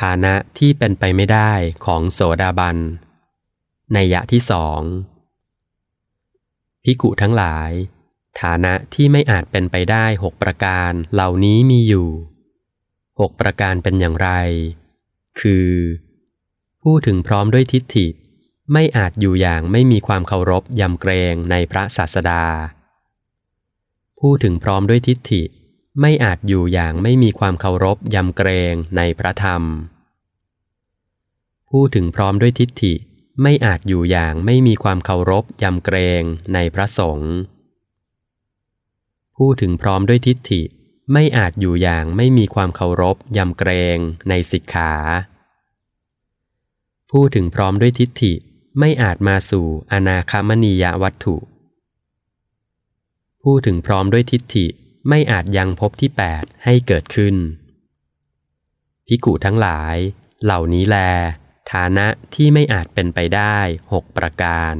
ฐานะที่เป็นไปไม่ได้ของโสดาบัน ในยยะที่สองพิกุทั้งหลาย ฐานะที่ไม่อาจเป็นไปได้หกประการเหล่านี้มีอยู่หกประการเป็นอย่างไร คือผู้ถึงพร้อมด้วยทิฏฐิ ไม่อาจอยู่อย่างไม่มีความเคารพยำเกรงในพระศาสดา ผู้ถึงพร้อมด้วยทิฏฐิ ไม่อาจอยู่อย่างไม่มีความเคารพยำเกรงในพระธรรม ผู้ถึงพร้อมด้วยทิฏฐิไม่อาจอยู่อย่างไม่มีความเคารพยำเกรงในพระสงฆ์ผู้ถึงพร้อมด้วยทิฏฐิไม่อาจอยู่อย่างไม่มีความเคารพยำเกรงในสิกขา ผู้ถึงพร้อมด้วยทิฏฐิไม่อาจมาสู่อนาคามณียวัตถุ ผู้ถึงพร้อมด้วยทิฏฐิ ไม่อาจยังพบที่แปดให้เกิดขึ้น พิกุทั้งหลาย เหล่านี้แล ฐานะที่ไม่อาจเป็นไปได้หกประการ